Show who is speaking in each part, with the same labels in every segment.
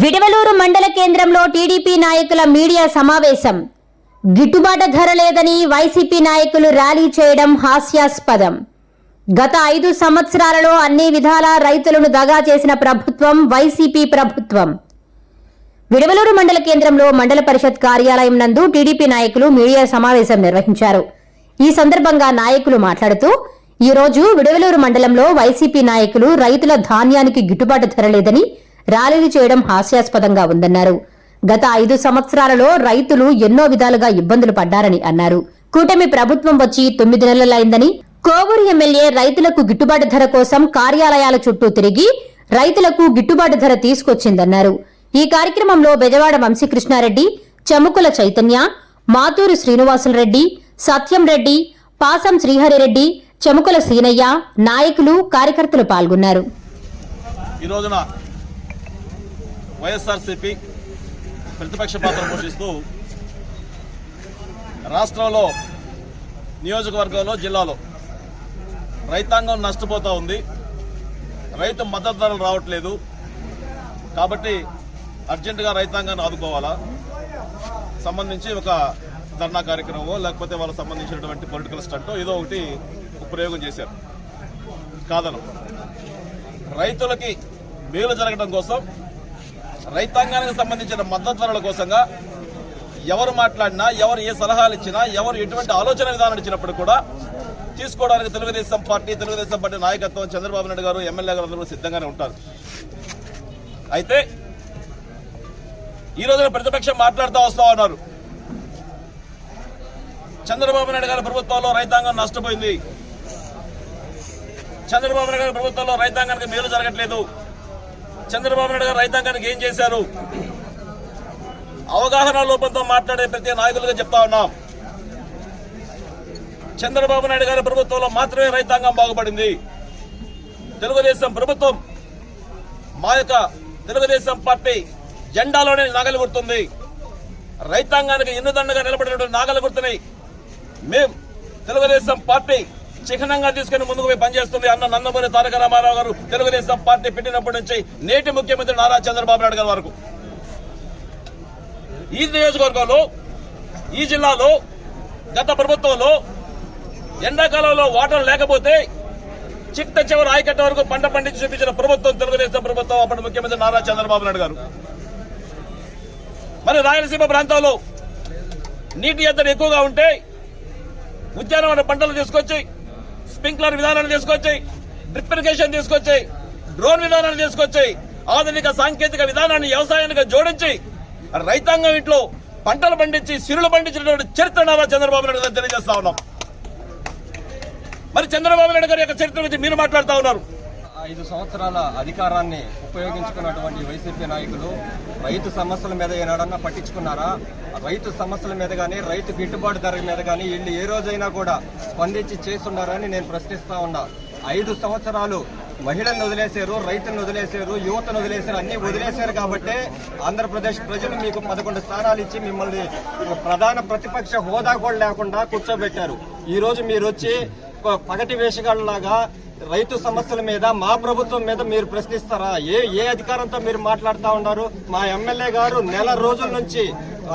Speaker 1: విడవలూరు మండల కేంద్రంలో టీడీపీ నాయకుల మీడియా సమావేశం. గిట్టుబాటు ధర లేదని వైసీపీ నాయకులు ర్యాలీ చేయడం హాస్యాస్పదం. గత ఐదు సంవత్సరాలలో అన్ని విధాల రైతులను దగా చేసిన ప్రభుత్వం వైసీపీ ప్రభుత్వం. విడవలూరు మండల కేంద్రంలో మండల పరిషత్ కార్యాలయం నందు టీడీపీ నాయకులు మీడియా సమావేశం నిర్వహించారు. ఈ సందర్భంగా నాయకులు మాట్లాడుతూ ఈ రోజు విడవలూరు మండలంలో వైసీపీ నాయకులు రైతుల ధాన్యానికి గిట్టుబాటు ధర లేదని ర్యాలీలు చేయడం హాస్యాస్పదంగా ఉందన్నారు. గత ఐదు సంవత్సరాలలో రైతులు ఎన్నో విధాలుగా ఇబ్బందులు పడ్డారని అన్నారు. కూటమి ప్రభుత్వం వచ్చి తొమ్మిది నెలలైందని కోవూరు ఎమ్మెల్యే రైతులకు గిట్టుబాటు ధర కోసం కార్యాలయాల చుట్టూ తిరిగి రైతులకు గిట్టుబాటు ధర తీసుకొచ్చిందన్నారు. ఈ కార్యక్రమంలో బెజవాడ వంశీకృష్ణారెడ్డి చముకుల చైతన్య మాతూరు శ్రీనివాసులరెడ్డి సత్యం రెడ్డి పాసం శ్రీహరిరెడ్డి చముకుల సీనయ్య నాయకులు కార్యకర్తలు పాల్గొన్నారు.
Speaker 2: ఈ రోజున వైఎస్ఆర్సీపీ ప్రతిపక్ష పాత్ర పోషిస్తూ రాష్ట్రంలో నియోజకవర్గంలో జిల్లాలో రైతాంగం నష్టపోతూ ఉంది. రైతు మద్దతు ధరలు రావట్లేదు. కాబట్టి అర్జెంటుగా రైతాంగాన్ని ఆదుకోవాలా? సంబంధించి ఒక ధర్నా కార్యక్రమమో లేకపోతే వాళ్ళకి సంబంధించినటువంటి పొలిటికల్ స్టంటో ఏదో ఒకటి ప్రయోగం చేశారు. కాదను రైతులకి మేలు జరగడం కోసం రైతాంగానికి సంబంధించిన మద్దతు ధరల కోసంగా ఎవరు మాట్లాడినా ఎవరు ఏ సలహాలు ఇచ్చినా ఎవరు ఎటువంటి ఆలోచన విధానం ఇచ్చినప్పుడు కూడా తీసుకోవడానికి తెలుగుదేశం పార్టీ తెలుగుదేశం పార్టీ నాయకత్వం చంద్రబాబు నాయుడు గారు ఎమ్మెల్యే గారు అందరూ సిద్ధంగానే ఉంటారు. అయితే ఈ రోజున ప్రతిపక్షం మాట్లాడుతూ వస్తా ఉన్నారు. చంద్రబాబు నాయుడు గారి ప్రభుత్వంలో రైతాంగం నష్టపోయింది. చంద్రబాబు నాయుడు గారి ప్రభుత్వంలో రైతాంగానికి మేలు జరగట్లేదు. చంద్రబాబు నాయుడు గారు రైతాంగానికి ఏం చేశారు? అవగాహన లోపంతో మాట్లాడే ప్రతి నాయకులుగా చెప్తా ఉన్నాం. చంద్రబాబు నాయుడు గారి ప్రభుత్వంలో మాత్రమే రైతాంగం బాగుపడింది. తెలుగుదేశం ప్రభుత్వం మా యొక్క తెలుగుదేశం పార్టీ జెండాలోనే నాగలి గుర్తుంది. రైతాంగానికి ఎన్నుదండగా నిలబడినటువంటి నాగలి గుర్తుని మేం తెలుగుదేశం పార్టీ చిహ్నంగా తీసుకుని ముందుకు పోయి పనిచేస్తుంది అన్న నందమూరి తారక రామారావు గారు తెలుగుదేశం పార్టీ పెట్టినప్పటి నుంచి నేటి ముఖ్యమంత్రి నారా చంద్రబాబు నాయుడు గారి వరకు. ఈ నియోజకవర్గంలో ఈ జిల్లాలో గత ప్రభుత్వంలో ఎండాకాలంలో వాటర్ లేకపోతే చిట్ట చివరి ఆయకట్ట వరకు పంట పండించి చూపించిన ప్రభుత్వం తెలుగుదేశం ప్రభుత్వం అప్పటి ముఖ్యమంత్రి నారా చంద్రబాబు నాయుడు గారు. మరి రాయలసీమ ప్రాంతాల్లో నీటి ఎద్దడి ఎక్కువగా ఉంటే ఉద్యానవన పంటలు తీసుకొచ్చి స్ప్రింక్లర్ విధానాన్ని తీసుకొచ్చాయి డ్రిప్ ఇరిగేషన్ తీసుకొచ్చాయి డ్రోన్ విధానాన్ని తీసుకొచ్చాయి ఆధునిక సాంకేతిక విధానాన్ని వ్యవసాయానికి జోడించి రైతాంగం ఇంట్లో పంటలు పండించి సిరులు పండించినటువంటి చరిత్ర నారా చంద్రబాబు నాయుడు గారు తెలియజేస్తా ఉన్నాం. మరి చంద్రబాబు నాయుడు గారి యొక్క చరిత్ర గురించి మీరు మాట్లాడుతా ఉన్నారు.
Speaker 3: ఐదు సంవత్సరాల అధికారాన్ని ఉపయోగించుకున్నటువంటి వైసీపీ నాయకులు రైతు సమస్యల మీద ఏనాడన్నా పట్టించుకున్నారా? రైతు సమస్యల మీద కానీ రైతు గిట్టుబాటు ధర మీద కానీ వీళ్ళు ఏ రోజైనా కూడా స్పందించి చేస్తున్నారని నేను ప్రశ్నిస్తా ఉన్నా. ఐదు సంవత్సరాలు మహిళలను వదిలేశారు రైతులను వదిలేశారు యువతను వదిలేశారు అన్ని వదిలేశారు కాబట్టే ఆంధ్రప్రదేశ్ ప్రజలు మీకు పదకొండు స్థానాలు ఇచ్చి మిమ్మల్ని ప్రధాన ప్రతిపక్ష హోదా కూడా లేకుండా కూర్చోబెట్టారు. ఈ రోజు మీరు వచ్చి పగటి వేషగాళ్ళలాగా రైతు సమస్యల మీద మా ప్రభుత్వం మీద మీరు ప్రశ్నిస్తారా? ఏ ఏ అధికారంతో మీరు మాట్లాడుతూ ఉన్నారు? మా ఎమ్మెల్యే గారు నెల రోజుల నుంచి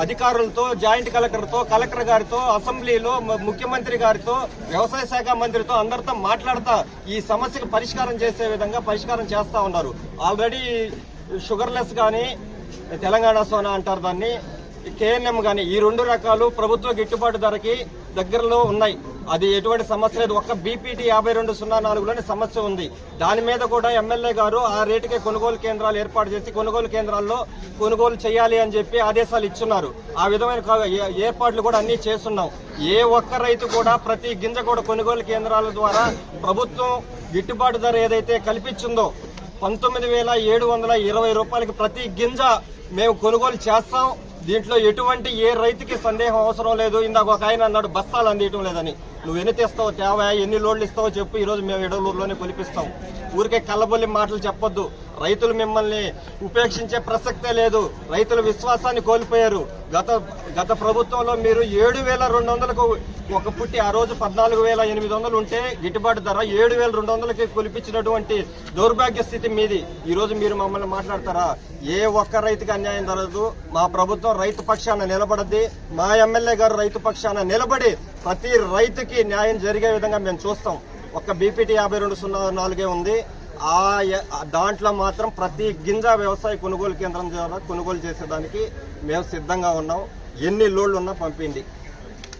Speaker 3: అధికారులతో జాయింట్ కలెక్టర్తో కలెక్టర్ గారితో అసెంబ్లీలో ముఖ్యమంత్రి గారితో వ్యవసాయ శాఖ మంత్రితో అందరితో మాట్లాడుతా ఈ సమస్యకు పరిష్కారం చేసే విధంగా పరిష్కారం చేస్తా ఉన్నారు. ఆల్రెడీ షుగర్లెస్ కానీ తెలంగాణ సోనా అంటారు దాన్ని కేఎన్ఎం కానీ ఈ రెండు రకాలు ప్రభుత్వ గిట్టుబాటు ధరకి దగ్గరలో ఉన్నాయి. అది ఎటువంటి సమస్య లేదు. ఒక్క బీపీటీ యాభై రెండు సున్నా నాలుగులోనే సమస్య ఉంది. దాని మీద కూడా ఎమ్మెల్యే గారు ఆ రేటుకే కొనుగోలు కేంద్రాలు ఏర్పాటు చేసి కొనుగోలు కేంద్రాల్లో కొనుగోలు చేయాలి అని చెప్పి ఆదేశాలు ఇచ్చున్నారు. ఆ విధమైన కా- ఏర్పాట్లు కూడా అన్ని చేస్తున్నాం. ఏ ఒక్క రైతు కూడా ప్రతి గింజ కూడా కొనుగోలు కేంద్రాల ద్వారా ప్రభుత్వం గిట్టుబాటు ధర ఏదైతే కల్పించిందో పంతొమ్మిది వేల ఏడు వందల ఇరవై రూపాయలకి ప్రతి గింజ మేము కొనుగోలు చేస్తాం. దీంట్లో ఎటువంటి ఏ రైతుకి సందేహం అవసరం లేదు. ఇందాక ఒక ఆయన అన్నాడు బస్తాలు అందియటం లేదని. నువ్వు ఎన్ని తెస్తావు తేవా ఎన్ని లోడ్లు ఇస్తావో చెప్పు. ఈరోజు మేము ఎడలూరులోనే కొలిపిస్తాం ఊరికే కళ్ళబొల్లి మాటలు చెప్పొద్దు. రైతులు మిమ్మల్ని ఉపేక్షించే ప్రసక్తే లేదు. రైతుల విశ్వాసాన్ని కోల్పోయారు. గత గత ప్రభుత్వంలో మీరు ఏడు వేల రెండు వందలకు ఒక పుట్టి ఆ రోజు పద్నాలుగు వేల ఎనిమిది వందలు ఉంటే గిట్టుబాటు ధర ఏడు వేల రెండు వందలకి కొలిపించినటువంటి దౌర్భాగ్య స్థితి మీది. ఈరోజు మీరు మమ్మల్ని మాట్లాడతారా? ఏ ఒక్క రైతుకి అన్యాయం జరగదు. మా ప్రభుత్వం రైతు పక్షాన నిలబడద్ది. మా ఎమ్మెల్యే గారు రైతు పక్షాన నిలబడి ప్రతి రైతుకి న్యాయం జరిగే విధంగా మేము చూస్తాం. ఒక్క బీపీటీ యాభై రెండు సున్నా నాలుగే ఉంది. ఆ దాంట్లో మాత్రం ప్రతి గింజ వ్యవసాయ కొనుగోలు కేంద్రం ద్వారా కొనుగోలు చేసేదానికి మేము సిద్ధంగా ఉన్నాం. ఎన్ని లోడ్లు ఉన్నా పంపిండి